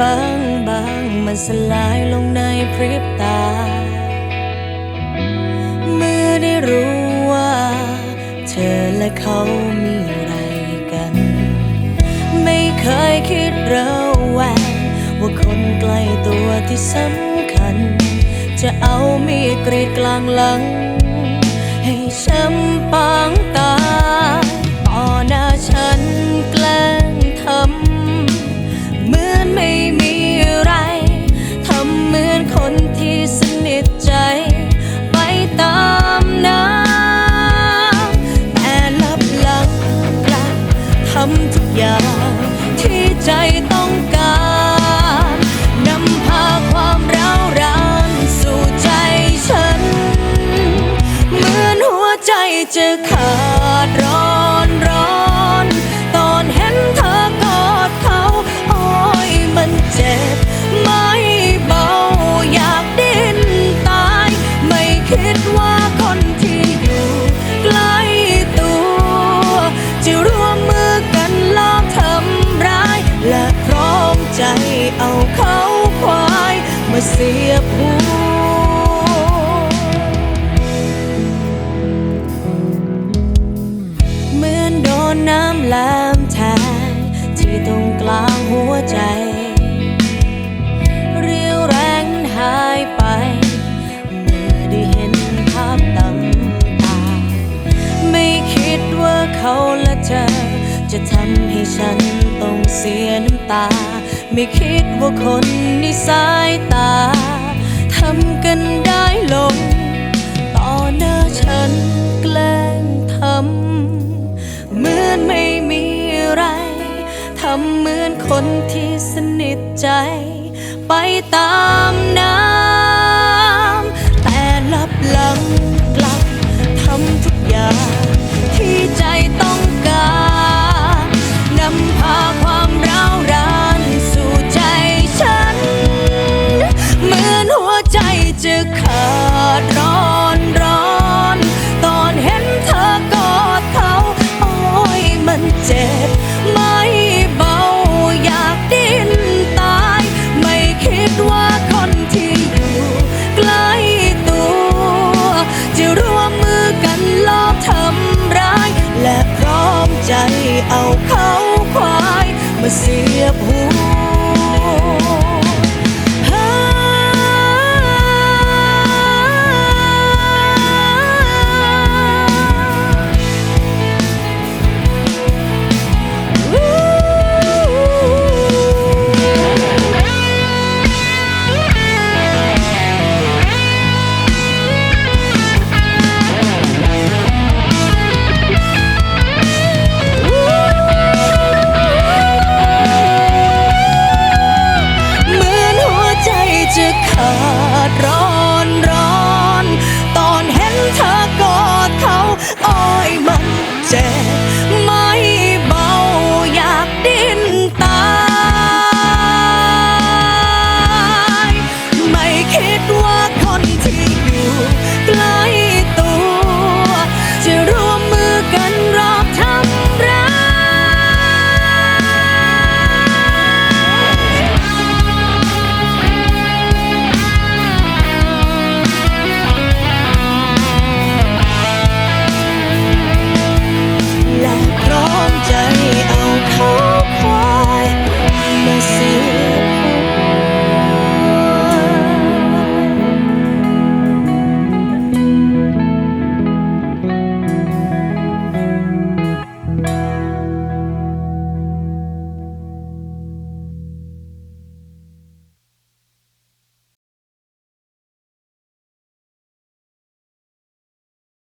บางบางมันสลายลงในพริบตา เมื่อได้รู้ว่า เธอและเขามีอะไรกัน ไม่เคยคิดระแวงว่าคนใกล้ตัวที่สำคัญ จะเอามีดกรีดกลางหลัง ให้ช้ำป อย่างที่ใจต้องการนำพาความร้าวรานสู่ใจฉัน เหมือนหัวใจจะขาดร้อนายเสียบหัวเหมือนโดนน้ำแหลมแทงที่ตรงกลางหัวใจ เรียวแรงหายไป เมื่อได้เห็นภาพตำตา ไม่คิดว่าเขาและเธอ จะทำให้ฉันต้องเสียน้ำตา ไม่คิดว่าคนในสายตา ทำกันได้ลง ต่อหน้าฉันแกล้งทำเหมือนไม่มีอะไร ทำเหมือนคนที่สนิทใจ ไปตาม você.